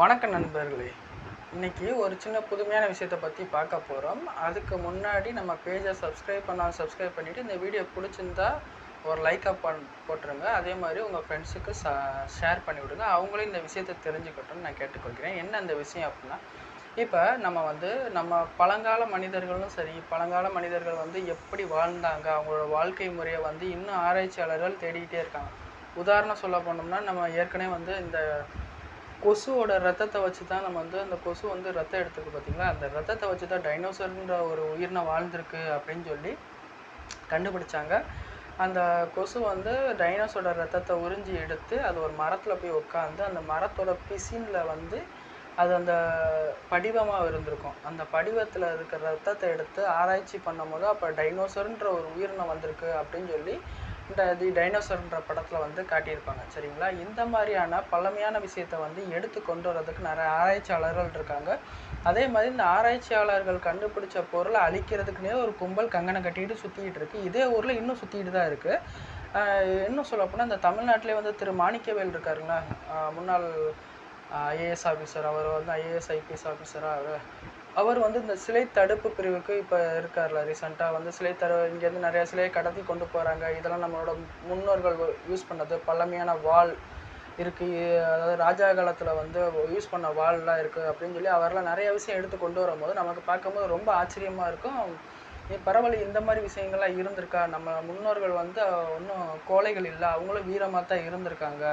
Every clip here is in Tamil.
வணக்கம் நண்பர்களே. இன்னைக்கு ஒரு சின்ன புதுமையான விஷயத்தை பற்றி பார்க்க போகிறோம் அதுக்கு முன்னாடி நம்ம பேஜை சப்ஸ்கிரைப் பண்ணாலும் சப்ஸ்கிரைப் பண்ணிவிட்டு இந்த வீடியோ பிடிச்சிருந்தா ஒரு லைக்கை பண் போட்டுருங்க. அதே மாதிரி உங்கள் ஃப்ரெண்ட்ஸுக்கு ச ஷேர் பண்ணி விடுங்க. அவங்களும் இந்த விஷயத்தை தெரிஞ்சுக்கட்டும்னு நான் கேட்டுக்கொள்கிறேன். என்ன அந்த விஷயம் அப்படின்னா இப்போ நம்ம வந்து நம்ம பழங்கால மனிதர்களும் சரி பழங்கால மனிதர்கள் வந்து எப்படி வாழ்ந்தாங்க அவங்களோட வாழ்க்கை முறையை வந்து இன்னும் ஆராய்ச்சியாளர்கள் தேடிக்கிட்டே இருக்காங்க. உதாரணம் சொல்ல போனோம்னா நம்ம ஏற்கனவே வந்து இந்த கொசுவோட ரத்தத்தை வச்சு தான் நம்ம வந்து அந்த கொசு வந்து ரத்தம் எடுத்துருக்கு பார்த்தீங்களா அந்த ரத்தத்தை வச்சு தான் டைனோசர்ன்ற ஒரு உயிரினம் வாழ்ந்திருக்கு அப்படின்னு சொல்லி கண்டுபிடிச்சாங்க. அந்த கொசு வந்து டைனோஸோட ரத்தத்தை உறிஞ்சி எடுத்து அது ஒரு மரத்தில் போய் உட்காந்து அந்த மரத்தோட பிசினில் வந்து அது அந்த படிவமாக இருந்திருக்கும். அந்த படிவத்தில் இருக்கிற ரத்தத்தை எடுத்து ஆராய்ச்சி பண்ணும்போது அப்போ டைனோசர்ன்ற ஒரு உயிரினம் வந்திருக்கு அப்படின்னு சொல்லி இந்த தி டைனோசர்ன்ற படத்தில் வந்து காட்டியிருப்பாங்க சரிங்களா? இந்த மாதிரியான பழமையான விஷயத்தை வந்து எடுத்து கொண்டு வர்றதுக்கு நிறைய ஆராய்ச்சியாளர்கள் இருக்காங்க. அதே மாதிரி இந்த ஆராய்ச்சியாளர்கள் கண்டுபிடிச்ச பொருளை அழிக்கிறதுக்குனே ஒரு கும்பல் கங்கனை கட்டிட்டு சுற்றிக்கிட்டு இருக்கு. இதே ஊரில் இன்னும் சுற்றிக்கிட்டு தான் இருக்குது இன்னும் சொல்லப்போனால் இந்த தமிழ்நாட்டிலே வந்து திரு மாணிக்கவேல் இருக்காருங்களா? முன்னாள் ஐஏஎஸ் ஆஃபீஸர் அவர் வந்து ஐஏஎஸ் ஐபிஎஸ் ஆஃபீஸராக அவர் வந்து இந்த சிலை தடுப்பு பிரிவுக்கு இப்போ இருக்கார்ல ரீசெண்டாக வந்து சிலை தர இங்கேருந்து நிறைய சிலையை கடத்தி கொண்டு போகிறாங்க இதெல்லாம் நம்மளோட முன்னோர்கள் யூஸ் பண்ணது பழமையான வாள் இருக்குது அதாவது ராஜா காலத்தில் வந்து யூஸ் பண்ண வாள்லாம் இருக்குது அப்படின்னு சொல்லி அவரெல்லாம் நிறைய விஷயம் எடுத்து கொண்டு வரும்போது நமக்கு பார்க்கும்போது ரொம்ப ஆச்சரியமாக இருக்கும். ஏ பரவாயில்ல இந்த மாதிரி விஷயங்கள்லாம் இருந்திருக்கா? நம்ம முன்னோர்கள் வந்து ஒன்றும் கோழைகள் இல்லை அவங்களும் வீரமாக தான் இருந்திருக்காங்க.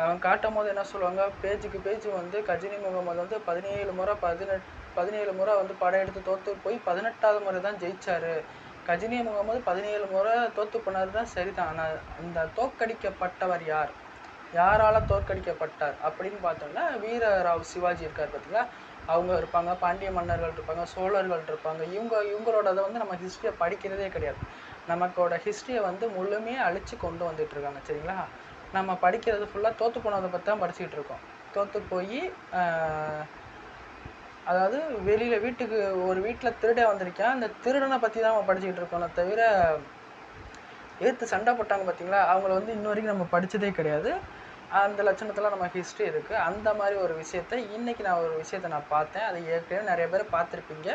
அவன் காட்டும் போது என்ன சொல்லுவாங்க? பேஜுக்கு பேஜ் வந்து கஜினி முகமது வந்து பதினேழு முறை பதினெட்டு பதினேழு முறை வந்து படையெடுத்து தோற்று போய் பதினெட்டாவது முறை தான் ஜெயிச்சாரு. கஜினி முகமது பதினேழு முறை தோற்று போனது தான் சரிதான். ஆனால் அந்த தோற்கடிக்கப்பட்டவர் யார்? யாரால் தோற்கடிக்கப்பட்டார் அப்படின்னு பார்த்தோம்னா வீரராவ் சிவாஜி இருக்கார் பார்த்தீங்களா அவங்க இருப்பாங்க பாண்டிய மன்னர்கள் இருப்பாங்க சோழர்கள் இருப்பாங்க. இவங்க இவங்களோட அதை வந்து நம்ம ஹிஸ்ட்ரியை படிக்கிறதே கிடையாது. நமக்கோட ஹிஸ்ட்ரியை வந்து முழுமையாக அழிச்சு கொண்டு வந்துட்டு இருக்காங்க சரிங்களா? நம்ம படிக்கிறது ஃபுல்லாக தோற்று போனதை பற்றி தான் படிச்சுக்கிட்டு இருக்கோம். தோற்று போய் அதாவது வெளியில் வீட்டுக்கு ஒரு வீட்டில் திருடே வந்திருக்கேன். அந்த திருடனை பற்றி தான் நம்ம படிச்சுக்கிட்டு இருக்கோம். தவிர ஏற்று சண்டை போட்டாங்க பார்த்தீங்களா அவங்கள வந்து இன்ன வரைக்கும் நம்ம படித்ததே கிடையாது. அந்த லட்சணத்தில் நம்ம ஹிஸ்ட்ரி இருக்குது அந்த மாதிரி ஒரு விஷயத்த இன்றைக்கி நான் ஒரு விஷயத்த நான் பார்த்தேன். அது ஏற்கனவே நிறைய பேர் பார்த்துருப்பீங்க.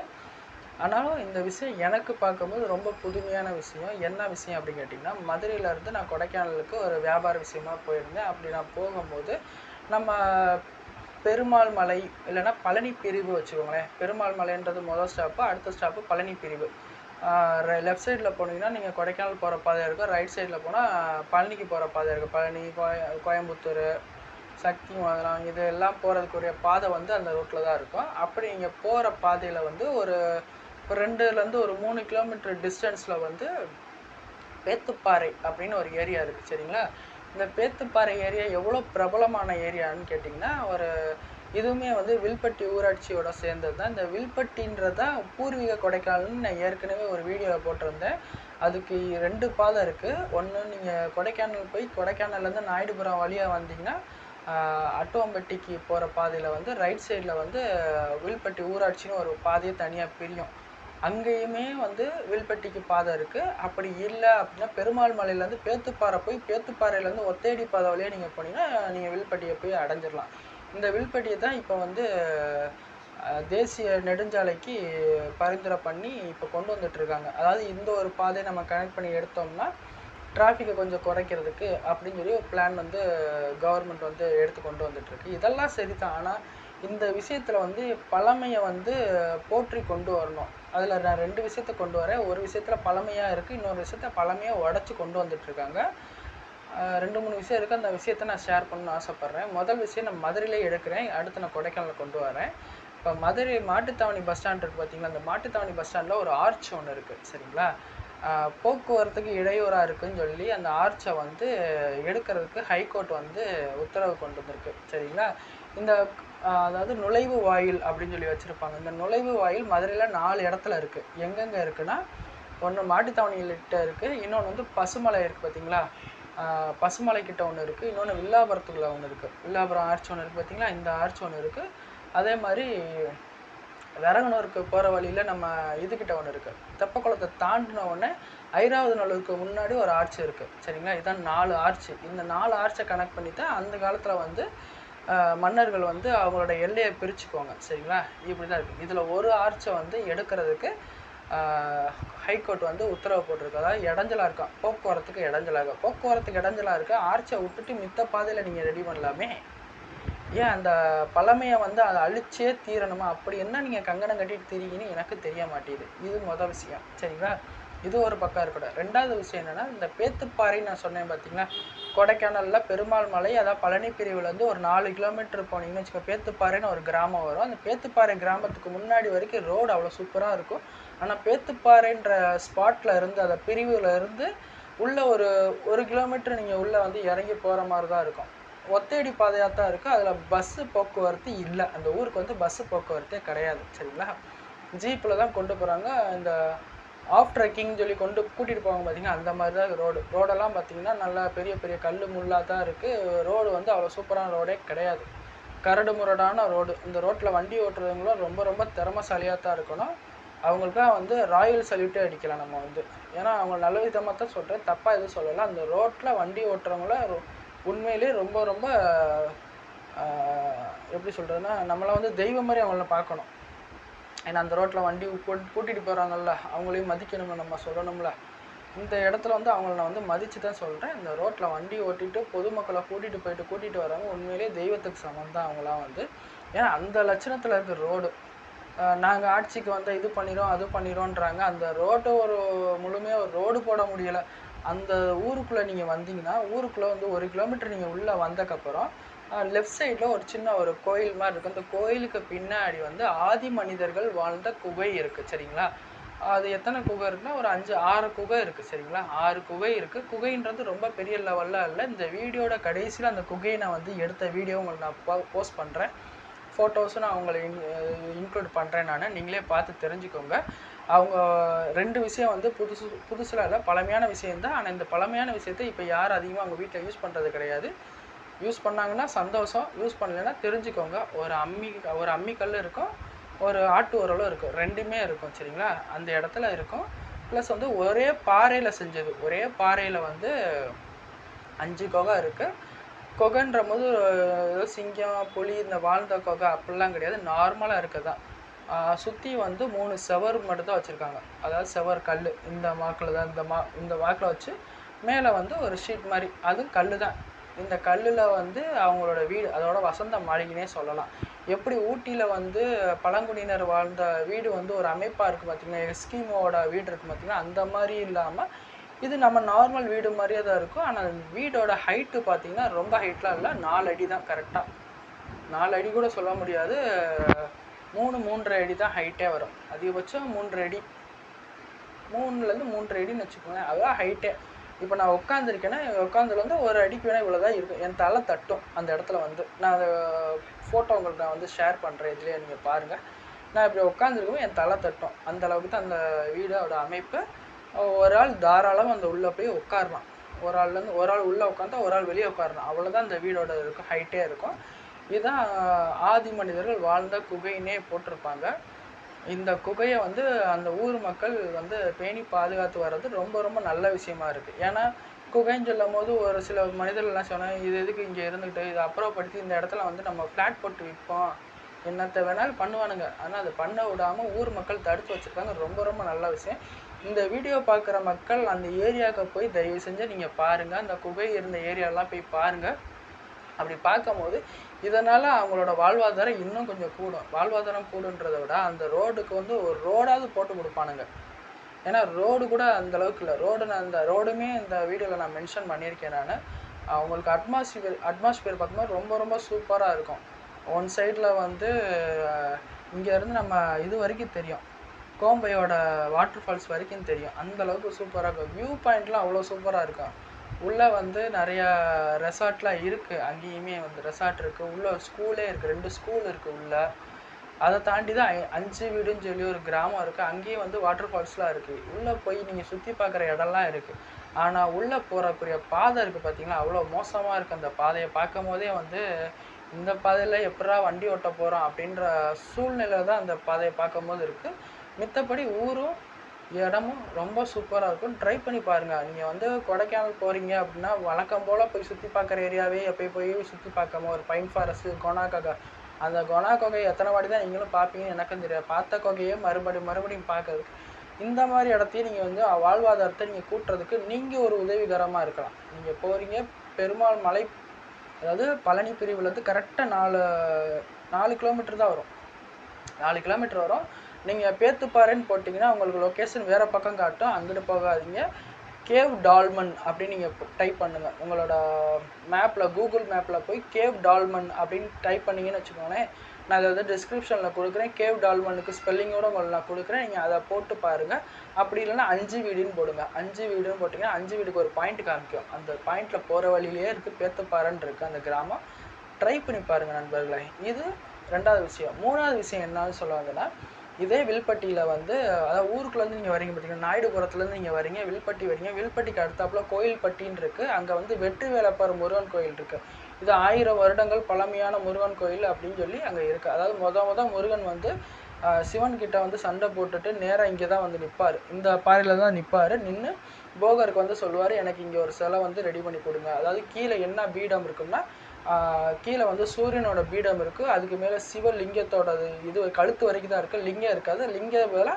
ஆனாலும் இந்த விஷயம் எனக்கு பார்க்கும்போது ரொம்ப புதுமையான விஷயம். என்ன விஷயம் அப்படின்னு கேட்டிங்கன்னா மதுரையிலேருந்து நான் கொடைக்கானலுக்கு ஒரு வியாபார விஷயமா போயிருந்தேன். அப்படி நான் போகும்போது நம்ம பெருமாள் மலை இல்லைன்னா பழனி பிரிவு வச்சுக்கோங்களேன். பெருமாள் மலைன்றது முதல் ஸ்டாப்பு அடுத்த ஸ்டாப்பு பழனி பிரிவு. லெஃப்ட் சைடில் போனீங்கன்னா நீங்கள் கொடைக்கானல் போகிற பாதை இருக்கும். ரைட் சைடில் போனால் பழனிக்கு போகிற பாதை இருக்குது பழனி கோய கோயம்புத்தூர் சக்தி மதுரம் இது எல்லாம் போகிறதுக்குரிய பாதை வந்து அந்த ரூட்டில் தான் இருக்கும். அப்படி நீங்கள் போகிற பாதையில் வந்து ஒரு ஒரு ரெண்டுலேருந்து ஒரு மூணு கிலோமீட்டர் டிஸ்டன்ஸில் வந்து பேத்துப்பாறை அப்படின்னு ஒரு ஏரியா இருக்குது சரிங்களா? இந்த பேத்துப்பாறை ஏரியா எவ்வளோ பிரபலமான ஏரியான்னு கேட்டிங்கன்னா ஒரு இதுவுமே வந்து வில்பட்டி ஊராட்சியோட சேர்ந்தது தான். இந்த வில்பட்டின்றது பூர்வீக கொடைக்கானல்னு நான் ஏற்கனவே ஒரு வீடியோவில் போட்டிருந்தேன். அதுக்கு ரெண்டு பாதை இருக்குது ஒன்று நீங்கள் கொடைக்கானல் போய் கொடைக்கானல்லேருந்து நாயுடுபுரம் வழியாக வந்தீங்கன்னா அட்டுவம்பட்டிக்கு போகிற பாதையில் வந்து ரைட் சைடில் வந்து வில்பட்டி ஊராட்சின்னு ஒரு பாதையை தனியாக பிரியும். அங்கேயுமே வந்து வில்பட்டிக்கு பாதை இருக்குது அப்படி இல்லை அப்படின்னா பெருமாள் மலையிலேருந்து பேத்துப்பாறை போய் பேத்துப்பாறையிலேருந்து ஒத்தேடி பாதை வழியாக நீங்கள் போனீங்கன்னா நீங்கள் வில்பட்டியை போய் அடைஞ்சிடலாம் இந்த வில்பட்டியை தான் இப்போ வந்து தேசிய நெடுஞ்சாலைக்கு பரிந்துரை பண்ணி இப்போ கொண்டு வந்துட்டுருக்காங்க அதாவது இந்த ஒரு பாதையை நம்ம கனெக்ட் பண்ணி எடுத்தோம்னா டிராஃபிக்கை கொஞ்சம் குறைக்கிறதுக்கு அப்படின்னு சொல்லி ஒரு பிளான் வந்து கவர்மெண்ட் வந்து எடுத்து கொண்டு வந்துட்டுருக்கு இதெல்லாம் சரி தான் ஆனால் இந்த விஷயத்தில் வந்து பழமையை வந்து போற்றி கொண்டு வரணும். அதில் நான் ரெண்டு விஷயத்த கொண்டு வரேன். ஒரு விஷயத்தில் பழமையாக இருக்குது இன்னொரு விஷயத்த பழமையாக உடச்சி கொண்டு வந்துட்டுருக்காங்க. ரெண்டு மூணு விஷயம் இருக்குது அந்த விஷயத்த நான் ஷேர் பண்ணணும்னு ஆசைப்பட்றேன். முதல் விஷயம் நான் மதுரையிலே எடுக்கிறேன். அடுத்து நான் கொடைக்கானல் கொண்டு வரேன். இப்போ மதுரை மாட்டுத்தாவணி பஸ் ஸ்டாண்ட் இருக்குது பார்த்தீங்களா அந்த மாட்டுத்தாவணி பஸ் ஸ்டாண்டில் ஒரு ஆர்ச் ஒன்று இருக்குது சரிங்களா? போக்குவரத்துக்கு இடையூறாக இருக்குன்னு சொல்லி அந்த ஆர்ச்சை வந்து எடுக்கிறதுக்கு ஹைகோர்ட் வந்து உத்தரவு கொண்டு வந்திருக்கு. சரிங்களா? இந்த அதாவது நுழைவு வாயில் அப்படின்னு சொல்லி வச்சுருப்பாங்க. இந்த நுழைவு வாயில் மதுரையில் நாலு இடத்துல இருக்குது எங்கெங்கே இருக்குன்னா ஒன்று மாட்டுத்தாவணியில்கிட்ட இருக்குது இன்னொன்று வந்து பசுமலை இருக்குது பார்த்தீங்களா பசுமலை கிட்ட ஒன்று இருக்குது இன்னொன்று வில்லாபுரத்துக்குள்ளே ஒன்று இருக்குது வில்லாபுரம் ஆர்ச் ஒன்று இருக்குது பார்த்தீங்களா இந்த ஆர்ச் ஒன்று இருக்குது அதே மாதிரி விறகுனூருக்கு போகிற வழியில் நம்ம இதுக்கிட்ட ஒன்று இருக்குது தெப்பக்குளத்தை தாண்டின உடனே ஐராவது நல்லூருக்கு முன்னாடி ஒரு ஆர்ச் இருக்குது சரிங்களா? இதுதான் நாலு ஆர்ச். இந்த நாலு ஆர்ச்சை கனெக்ட் பண்ணி தான் அந்த காலத்தில் வந்து மன்னர்கள் வந்து அவங்களோட எல்லையை பிரிச்சுக்குவாங்க சரிங்களா? இப்படி தான் இருக்குது இதில் ஒரு ஆர்ச்சை வந்து எடுக்கிறதுக்கு ஹைகோர்ட் வந்து உத்தரவு போட்டிருக்கு. அதாவது இடைஞ்சலாக இருக்கும் போக்குவரத்துக்கு இடைஞ்சலாக இருக்கும் போக்குவரத்துக்கு இடைஞ்சலாக இருக்கு? ஆர்ச்சை விட்டுட்டு மித்த பாதையில் நீங்கள் ரெடி பண்ணலாமே. ஏன் அந்த பழமையை வந்து அதை அழிச்சே தீரணுமா? அப்படி என்ன நீங்கள் கங்கணம் கட்டிட்டு திரியின்னு எனக்கு தெரிய மாட்டேங்குது. இது மொதல் விஷயம். சரிங்களா? இது ஒரு பக்கம் இருக்கட்டும். ரெண்டாவது விஷயம் என்னென்னா இந்த பேத்துப்பாறை நான் சொன்னேன் பார்த்தீங்களா கொடைக்கானல்ல பெருமாள் மலை அதாவது பழனி பிரிவுலேருந்து ஒரு நாலு கிலோமீட்டர் போனீங்கன்னு வச்சுக்கோ பேத்துப்பாறைன்னு ஒரு கிராமம் வரும். அந்த பேத்துப்பாறை கிராமத்துக்கு முன்னாடி வரைக்கும் ரோடு அவ்வளோ சூப்பராக இருக்கும். ஆனால் பேத்துப்பாறைன்ற ஸ்பாட்டில் இருந்து அந்த பிரிவில் இருந்து உள்ள ஒரு ஒரு கிலோமீட்டர் நீங்கள் உள்ளே வந்து இறங்கி போகிற மாதிரி தான் இருக்கும். ஒத்தையடி பாதையாக தான் இருக்குது அதில் பஸ்ஸு போக்குவரத்து இல்லை. அந்த ஊருக்கு வந்து பஸ்ஸு போக்குவரத்தே கிடையாது. சரிங்களா? ஜீப்பில் தான் கொண்டு போகிறாங்க இந்த ஆஃப் ட்ரெக்கிங் சொல்லி கொண்டு கூட்டிகிட்டு போவாங்க பார்த்தீங்கன்னா அந்த மாதிரி தான் ரோடு ரோடெல்லாம் பார்த்தீங்கன்னா நல்லா பெரிய பெரிய கல் முள்ளாக தான் இருக்குது ரோடு வந்து அவ்வளோ சூப்பரான ரோடே கிடையாது. கரடு முரடான ரோடு இந்த ரோட்டில் வண்டி ஓட்டுறவங்களும் ரொம்ப ரொம்ப திறமசாலியாக தான் இருக்கணும். அவங்களுக்காக வந்து ராயல் சல்யூட்டே அடிக்கலாம் நம்ம வந்து. ஏன்னா அவங்க நல்ல விதமாக தான் சொல்கிறேன் தப்பாக எதுவும் சொல்லலை. அந்த ரோட்டில் வண்டி ஓட்டுறவங்கள உண்மையிலேயே ரொம்ப ரொம்ப எப்படி சொல்கிறதுனா நம்மளை வந்து தெய்வம் மாதிரி அவங்கள பார்க்கணும். ஏன்னா அந்த ரோட்டில் வண்டி கூட்டிகிட்டு போகிறாங்கல்ல அவங்களையும் மதிக்கணும்ல நம்ம சொல்லணும்ல. இந்த இடத்துல வந்து அவங்கள நான் வந்து மதித்து தான் சொல்கிறேன் இந்த ரோட்டில் வண்டி ஓட்டிட்டு பொதுமக்களை கூட்டிகிட்டு போயிட்டு கூட்டிகிட்டு வராங்க உண்மையிலேயே தெய்வத்துக்கு சமம் தான் அவங்களாம் வந்து. ஏன்னா அந்த லட்சணத்தில் இருக்க ரோடு. நாங்கள் ஆட்சிக்கு வந்து இது பண்ணிடும் அது பண்ணிடுறோன்றாங்க அந்த ரோட்டை ஒரு முழுமையாக ஒரு ரோடு போட முடியலை. அந்த ஊருக்குள்ளே நீங்கள் வந்தீங்கன்னா ஊருக்குள்ளே வந்து ஒரு கிலோமீட்டர் நீங்கள் உள்ளே வந்தக்கப்புறம் லெஃப்ட் சைடில் ஒரு சின்ன ஒரு கோயில் மாதிரி இருக்கும் அந்த கோயிலுக்கு பின்னாடி வந்து ஆதி மனிதர்கள் வாழ்ந்த குகை இருக்குது சரிங்களா? அது எத்தனை குகை இருக்குன்னா ஒரு அஞ்சு ஆறு குகை இருக்குது சரிங்களா? ஆறு குகை இருக்குது குகைன்றது ரொம்ப பெரிய லெவலில் இல்லை இந்த வீடியோட கடைசியில் அந்த குகையை நான் வந்து எடுத்த வீடியோ உங்களுக்கு நான் போஸ்ட் பண்ணுறேன் ஃபோட்டோஸும் நான் உங்களை இன்க்ளூட் பண்ணுறேன் நான். நீங்களே பார்த்து தெரிஞ்சுக்கோங்க. அவங்க ரெண்டு விஷயம் வந்து புதுசு புதுசில் இல்லை பழமையான விஷயம்தான். ஆனால் இந்த பழமையான விஷயத்தை இப்போ யாரும் அதிகமாக அவங்க வீட்டில் யூஸ் பண்ணுறது கிடையாது. யூஸ் பண்ணாங்கன்னா சந்தோஷம். யூஸ் பண்ணலைன்னா தெரிஞ்சுக்கோங்க. ஒரு அம்மி ஒரு அம்மிக்கல் இருக்கும். ஒரு ஆட்டு உரலும் இருக்கும். ரெண்டுமே இருக்கும் சரிங்களா? அந்த இடத்துல இருக்கும். ப்ளஸ் வந்து ஒரே பாறையில் செஞ்சது. ஒரே பாறையில் வந்து அஞ்சு குகை இருக்குது குகைன்ற போது ஏதோ சிங்கம் புலி இந்த வாழ்ந்த குகை அப்படிலாம் கிடையாது. நார்மலாக இருக்கதான் சுற்றி வந்து மூணு செவர் மட்டும் தான் வச்சுருக்காங்க. அதாவது செவர் கல் இந்த மாக்கில் தான் இந்த மா இந்த வாக்கில் வச்சு மேலே வந்து ஒரு ஷீட் மாதிரி. அதுவும் கல் தான் இந்த கல்லில் வந்து அவங்களோட வீடு அதோட வசந்த மாளிகைனே சொல்லலாம். எப்படி ஊட்டியில் வந்து பழங்குடியினர் வாழ்ந்த வீடு வந்து ஒரு அமைப்பாக இருக்குது பார்த்திங்கன்னா எஸ்கிமோட வீடு இருக்குது பார்த்திங்கன்னா அந்த மாதிரி இல்லாமல் இது நம்ம நார்மல் வீடு மாதிரியே தான் இருக்கும். ஆனால் வீடோட ஹைட்டு பார்த்தீங்கன்னா ரொம்ப ஹைட்லாம் இல்லை நாலு அடி தான் கரெக்டாக நாலு அடி கூட சொல்ல முடியாது. மூணு மூன்றரை அடி தான் ஹைட்டே வரும். அதிகபட்சம் மூன்றரை அடி. மூணுலேருந்து மூன்றரை அடின்னு வச்சுக்கோங்களேன். அதுதான் ஹைட்டே இப்போ நான் உட்காந்துருக்கேன்னா உட்காந்துல வந்து ஒரு அடிக்கு வேணால் இவ்வளோ தான் இருக்கும். என் தலை தட்டும் அந்த இடத்துல வந்து. நான் அதை ஃபோட்டோ உங்களுக்கு நான் வந்து ஷேர் பண்ணுறேன் இதுலேயே நீங்கள் பாருங்கள் நான் இப்படி உட்காந்துருக்கவும் என் தலை தட்டும். அந்த அளவுக்கு தான் அந்த வீடோட அமைப்பு. ஒரு ஆள் தாராளமாக அந்த உள்ளே போய் உட்காரலாம். ஒரு ஆள்லேருந்து ஒரு ஆள் உள்ளே உட்காந்தா ஒரு ஆள் வெளியே உட்காரலாம். அவ்வளோதான் அந்த வீடோட இருக்கும் ஹைட்டே இருக்கும். இதுதான் ஆதி மனிதர்கள் வாழ்ந்த குகைன்னே போட்டிருப்பாங்க. இந்த குகையை வந்து அந்த ஊர் மக்கள் வந்து பேணி பாதுகாத்து வர்றது ரொம்ப ரொம்ப நல்ல விஷயமா இருக்குது ஏன்னா குகைன்னு சொல்லும் போது ஒரு சில மனிதர்கள்லாம் சொன்னாங்க இது எதுக்கு இங்கே இருந்துக்கிட்டு இதை அப்புறப்படுத்தி இந்த இடத்துல வந்து நம்ம ஃப்ளாட் போட்டு விற்போம். என்னத்தை வேணாலும் பண்ணுவானுங்க. ஆனால் அதை பண்ண விடாமல் ஊர் மக்கள் தடுத்து வச்சுருக்காங்க. ரொம்ப ரொம்ப நல்ல விஷயம். இந்த வீடியோ பார்க்குற மக்கள் அந்த ஏரியாவுக்கு போய் தயவு செஞ்சு நீங்கள் பாருங்கள் அந்த குகை இருந்த ஏரியாலாம் போய் பாருங்கள் அப்படி பார்க்கும்போது இதனால் அவங்களோட வாழ்வாதாரம் இன்னும் கொஞ்சம் கூடும். வாழ்வாதாரம் கூடுன்றதை விட அந்த ரோடுக்கு வந்து ஒரு ரோடாவது போட்டு கொடுப்பானுங்க. ஏன்னா ரோடு கூட அந்த அளவுக்கு இல்லை. ரோடு நான் அந்த ரோடுமே இந்த வீடியோவில் நான் மென்ஷன் பண்ணியிருக்கேன் நான். அவங்களுக்கு அட்மாஸ்பியர் அட்மாஸ்பியர் பார்த்தோம்னா ரொம்ப ரொம்ப சூப்பராக இருக்கும். ஒன் சைடில் வந்து இங்கேருந்து நம்ம இது வரைக்கும் தெரியும். கோம்பையோட வாட்டர் ஃபால்ஸ் வரைக்கும் தெரியும். அந்த அளவுக்கு சூப்பராக இருக்கும். வியூ பாயிண்ட்லாம் அவ்வளோ சூப்பராக இருக்கும் உள்ளே வந்து நிறையா ரெசார்ட்லாம் இருக்குது அங்கேயுமே வந்து ரெசார்ட் இருக்குது உள்ளே ஒரு ஸ்கூலே இருக்குது ரெண்டு ஸ்கூல் இருக்குது உள்ளே. அதை தாண்டி தான் அஞ்சு வீடுன்னு சொல்லி ஒரு கிராமம் இருக்குது அங்கேயும் வந்து வாட்டர் ஃபால்ஸ்லாம் இருக்குது உள்ளே போய் நீங்கள் சுற்றி பார்க்குற இடம்லாம் இருக்குது ஆனால் உள்ளே போகிறக்குரிய பாதை இருக்குது பார்த்தீங்களா அவ்வளோ மோசமாக இருக்குது அந்த பாதையை பார்க்கும் போதே வந்து இந்த பாதையில் எப்படா வண்டி ஓட்ட போகிறோம் அப்படின்ற சூழ்நிலை தான் அந்த பாதையை பார்க்கும்போது இருக்குது மித்தபடி ஊரும் இடமும் ரொம்ப சூப்பராக இருக்கும். ட்ரை பண்ணி பாருங்கள் நீங்கள் வந்து கொடைக்கானல் போகிறீங்க அப்படின்னா வழக்கம் போல் போய் சுற்றி பார்க்குற ஏரியாவே எப்போயும் போய் சுற்றி பார்க்காம ஒரு பைன் ஃபாரஸ்ட்டு கொனாக்ககா அந்த கொனா கொகை எத்தனை வாட்டி தான் நீங்களும் பார்ப்பீங்கன்னு எனக்கும் தெரியாது. பார்த்த கொகையே மறுபடியும் மறுபடியும் பார்க்கறதுக்கு. இந்த மாதிரி இடத்தையும் நீங்கள் வந்து வாழ்வாதாரத்தை நீங்கள் கூட்டுறதுக்கு நீங்கள் ஒரு உதவிகரமாக இருக்கலாம். நீங்கள் போகிறீங்க பெருமாள் மலை அதாவது பழனி பிரிவுலேருந்து கரெக்டாக நாலு நாலு கிலோமீட்டர் தான் வரும். நாலு கிலோமீட்டர் வரும். நீங்கள் பேத்துப்பாறைன்னு போட்டிங்கன்னா உங்களுக்கு லொக்கேஷன் வேறு பக்கம் காட்டும். அங்கிட்டு போகாதீங்க. கேவ் டால்மன் அப்படின்னு நீங்கள் டைப் பண்ணுங்கள் உங்களோட மேப்பில் கூகுள் மேப்பில் போய் கேவ் டால்மன் அப்படின்னு டைப் பண்ணிங்கன்னு வச்சுக்கோங்களேன். நான் அதை வந்து டிஸ்கிரிப்ஷனில் கொடுக்குறேன். கேவ் டால்மனுக்கு ஸ்பெல்லிங்கோட உங்களுக்கு நான் கொடுக்குறேன். நீங்கள் அதை போட்டு பாருங்கள் அப்படி இல்லைன்னா அஞ்சு வீடுன்னு போடுங்க. அஞ்சு வீடுன்னு போட்டிங்கன்னா அஞ்சு வீடுக்கு ஒரு பாயிண்ட் காமிக்கும். அந்த பாயிண்ட்டில் போகிற வழியிலேயே இருக்குது பேத்துப்பாறைன்னு இருக்குது அந்த கிராமம். ட்ரை பண்ணி பாருங்கள் நண்பர்களே. இது ரெண்டாவது விஷயம். மூணாவது விஷயம் என்னன்னு சொல்ல வந்தேன்னா இதே வில்பட்டியில் வந்து அதாவது ஊருக்குள்ளேருந்து நீங்கள் வரீங்க பார்த்தீங்கன்னா நாயுடுபுரத்துலேருந்து நீங்கள் வரீங்க வில்பட்டி வரீங்க வில்பட்டிக்கு அடுத்தாப்புல கோயில்பட்டின்னு இருக்குது அங்கே வந்து வெற்றி வேலைப்பார் முருகன் கோயில் இருக்குது இது ஆயிரம் வருடங்கள் பழமையான முருகன் கோயில் அப்படின்னு சொல்லி அங்கே இருக்குது அதாவது மொத மொதல் முருகன் வந்து சிவன் கிட்ட வந்து சண்டை போட்டுட்டு நேராக இங்கே தான் வந்து நிற்பார் இந்த பாறையில் தான் நிற்பார் நின்று போகருக்கு வந்து சொல்லுவார் எனக்கு இங்கே ஒரு சிலை வந்து ரெடி பண்ணி கொடுங்க. அதாவது கீழே என்ன பீடம் இருக்குன்னா கீழே வந்து சூரியனோட பீடம் இருக்குது அதுக்கு மேலே சிவலிங்கத்தோட இது கழுத்து வரைக்கும் தான் இருக்குது லிங்கம் இருக்காது. லிங்க மேலே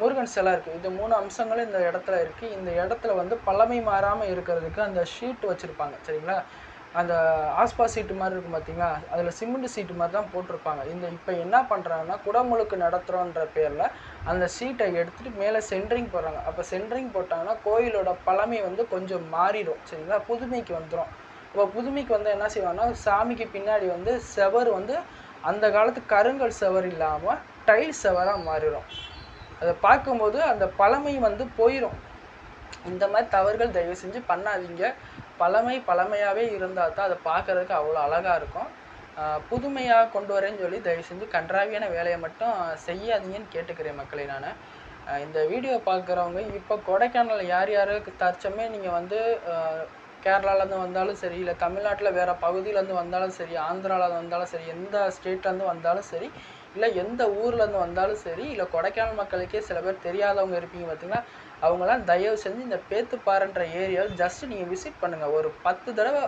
முருகன் சிலை இருக்குது இது மூணு அம்சங்களும் இந்த இடத்துல இருக்குது இந்த இடத்துல வந்து பழமை மாறாமல் இருக்கிறதுக்கு அந்த ஷீட் வச்சுருப்பாங்க. சரிங்களா? அந்த ஆஸ்பா சீட்டு மாதிரி இருக்கும் பார்த்தீங்களா அதில் சிமெண்ட் சீட்டு மாதிரி தான் போட்டிருப்பாங்க. இந்த இப்போ என்ன பண்ணுறாங்கன்னா குடமுழுக்கு நடத்துகிறோன்ற பேரில் அந்த சீட்டை எடுத்துகிட்டு மேலே சென்ட்ரிங் போடுறாங்க. அப்போ சென்ட்ரிங் போட்டாங்கன்னா கோயிலோட பழமை வந்து கொஞ்சம் மாறிடும். சரிங்களா? புதுமைக்கு வந்துடும் இப்போ புதுமைக்கு வந்து என்ன செய்வாங்கன்னா சாமிக்கு பின்னாடி வந்து செவர் வந்து அந்த காலத்து கருங்கல் செவர் இல்லாமல் டைல் செவராக மாறிடும் அதை பார்க்கும்போது அந்த பழமை வந்து போயிடும் இந்த மாதிரி தவறுகள் தயவு செஞ்சு பண்ணாதீங்க. பழமை பழமையாகவே இருந்தால் தான் அதை பார்க்குறதுக்கு அவ்வளோ அழகாக இருக்கும். புதுமையாக கொண்டு வரேன்னு சொல்லி தயவு செஞ்சு கன்றாவியான வேலையை மட்டும் செய்யாதீங்கன்னு கேட்டுக்கிறேன் மக்களை நான். இந்த வீடியோ பார்க்குறவங்க இப்போ கொடைக்கானல் யார் யாருக்கு தற்சமே நீங்கள் வந்து கேரளாலேருந்து வந்தாலும் சரி இல்லை தமிழ்நாட்டில் வேறு பகுதியிலேருந்து வந்தாலும் சரி ஆந்திராவில் வந்தாலும் சரி எந்த ஸ்டேட்லேருந்து வந்தாலும் சரி இல்லை எந்த ஊர்லேருந்து வந்தாலும் சரி இல்லை கொடைக்கானல் மக்களுக்கே சில பேர் தெரியாதவங்க இருப்பீங்க பார்த்தீங்கன்னா அவங்களாம் தயவு செஞ்சு இந்த பேத்துப்பாறைன்ற ஏரியாவில் ஜஸ்ட் நீங்கள் விசிட் பண்ணுங்கள் ஒரு பத்து தடவை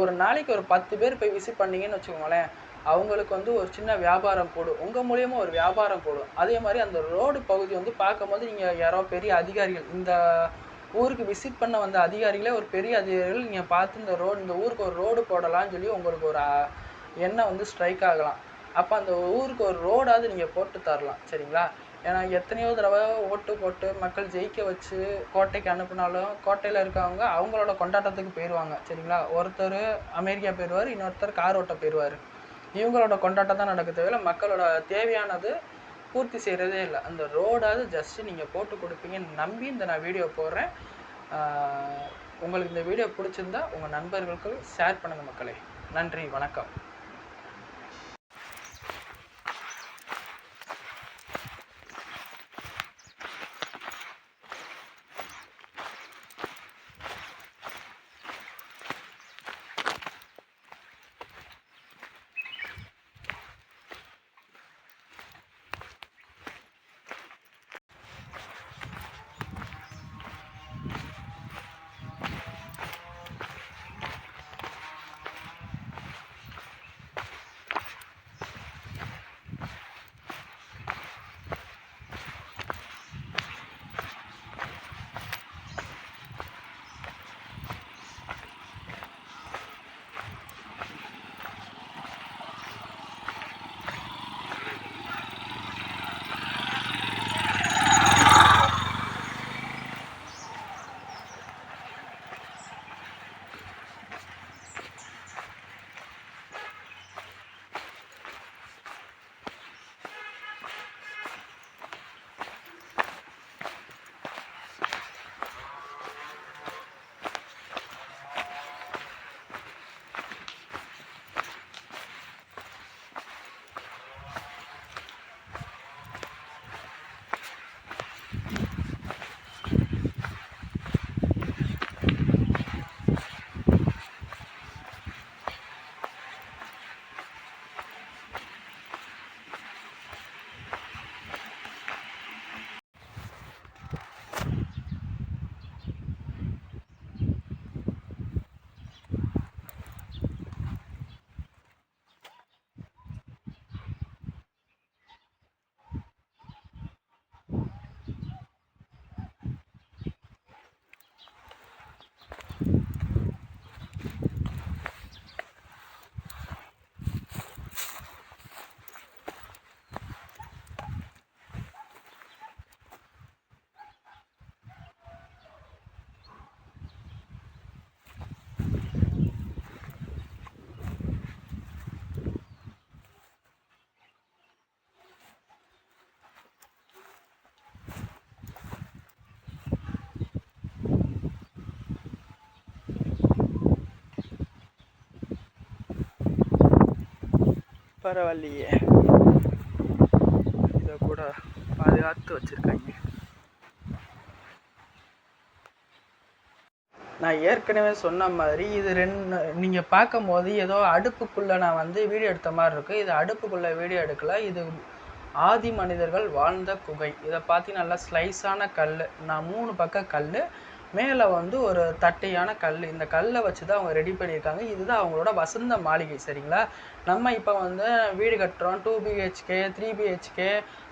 ஒரு நாளைக்கு ஒரு பத்து பேர் போய் விசிட் பண்ணீங்கன்னு வச்சுக்கோங்களேன் அவங்களுக்கு வந்து ஒரு சின்ன வியாபாரம் போடும். உங்கள் மூலியமாக ஒரு வியாபாரம் போடும். அதே மாதிரி அந்த ரோடு பகுதி வந்து பார்க்கும்போது நீங்கள் யாரோ பெரிய அதிகாரிகள் இந்த ஊருக்கு விசிட் பண்ண வந்த அதிகாரிகளே ஒரு பெரிய அதிகாரிகள். நீங்கள் பார்த்து இந்த ரோடு இந்த ஊருக்கு ஒரு ரோடு போடலாம்னு சொல்லி உங்களுக்கு ஒரு எண்ணம் வந்து ஸ்ட்ரைக் ஆகலாம். அப்போ அந்த ஊருக்கு ஒரு ரோடாவது நீங்கள் போட்டு தரலாம். சரிங்களா? ஏன்னா எத்தனையோ தடவை ஓட்டு போட்டு மக்கள் ஜெயிக்க வச்சு கோட்டைக்கு அனுப்புனாலும் கோட்டையில் இருக்கவங்க அவங்களோட கொண்டாட்டத்துக்கு போயிடுவாங்க சரிங்களா? ஒருத்தர் அமெரிக்கா போயிடுவார் இன்னொருத்தர் கார் ஓட்ட போயிடுவார் இவங்களோட கொண்டாட்டம் தான் நடக்க தேவையில்ல மக்களோட தேவையானது பூர்த்தி செய்கிறதே இல்லை. அந்த ரோடாவது ஜஸ்ட்டு நீங்கள் போட்டு கொடுப்பீங்கன்னு நம்பி இந்த நான் வீடியோ போடுறேன். உங்களுக்கு இந்த வீடியோ பிடிச்சிருந்தா உங்கள் நண்பர்களுக்கு ஷேர் பண்ணுங்கள் மக்களே. நன்றி வணக்கம். பரவாயில்லையே. இதை கூட பாதுகாத்து வச்சுருக்காங்க. நான் ஏற்கனவே சொன்ன மாதிரி இது ரெண்டு நீங்கள் பார்க்கும்போது ஏதோ அடுப்புக்குள்ளே நான் வந்து வீடியோ எடுத்த மாதிரி இருக்குது இது அடுப்புக்குள்ளே வீடியோ எடுக்கல. இது ஆதி மனிதர்கள் வாழ்ந்த குகை. இதை பார்த்தீங்கன்னா நல்லா ஸ்லைஸான கல் நான் மூணு பக்கம் கல் மேலே வந்து ஒரு தட்டையான கல். இந்த கல்லை வச்சு தான் அவங்க ரெடி பண்ணியிருக்காங்க. இதுதான் அவங்களோட வசந்த மாளிகை சரிங்களா? நம்ம இப்போ வந்து வீடு கட்டுறோம். Two BHK three BHK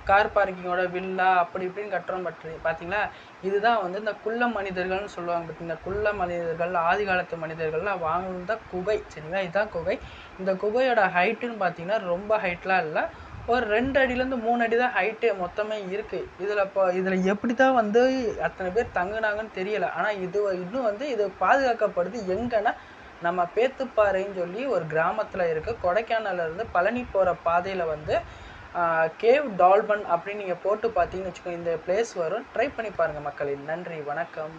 car பார்க்கிங்கோட villa அப்படி இப்படின்னு கட்டுறோம். பற்றி பார்த்தீங்களா இதுதான் வந்து இந்த குள்ள மனிதர்கள்னு சொல்லுவாங்க. பார்த்தீங்கன்னா குள்ள மனிதர்கள் ஆதி காலத்து மனிதர்கள்லாம் வாழ்ந்த குகை சரிங்களா? இதுதான் குகை. இந்த குகையோட ஹைட்டுன்னு பார்த்தீங்கன்னா ரொம்ப ஹைட்லாம் இல்லை. ஒரு ரெண்டு அடியிலேருந்து மூணு அடி தான் ஹைட்டே மொத்தமே இருக்குது இதில் இப்போ இதில் எப்படி தான் வந்து அத்தனை பேர் தங்குனாங்கன்னு தெரியலை. ஆனால் இது இன்னும் வந்து இது பாதுகாக்கப்படுது. எங்கன்னா நம்ம பேத்துப்பாறைன்னு சொல்லி ஒரு கிராமத்தில் இருக்குது கொடைக்கானல்லேருந்து பழனி போகிற பாதையில் வந்து கேவ் டால்பன் அப்படின்னு நீங்கள் போட்டு பார்த்தீங்கன்னு வச்சுக்கோங்க இந்த பிளேஸ் வரும். ட்ரை பண்ணி பாருங்கள் மக்களின் நன்றி வணக்கம்.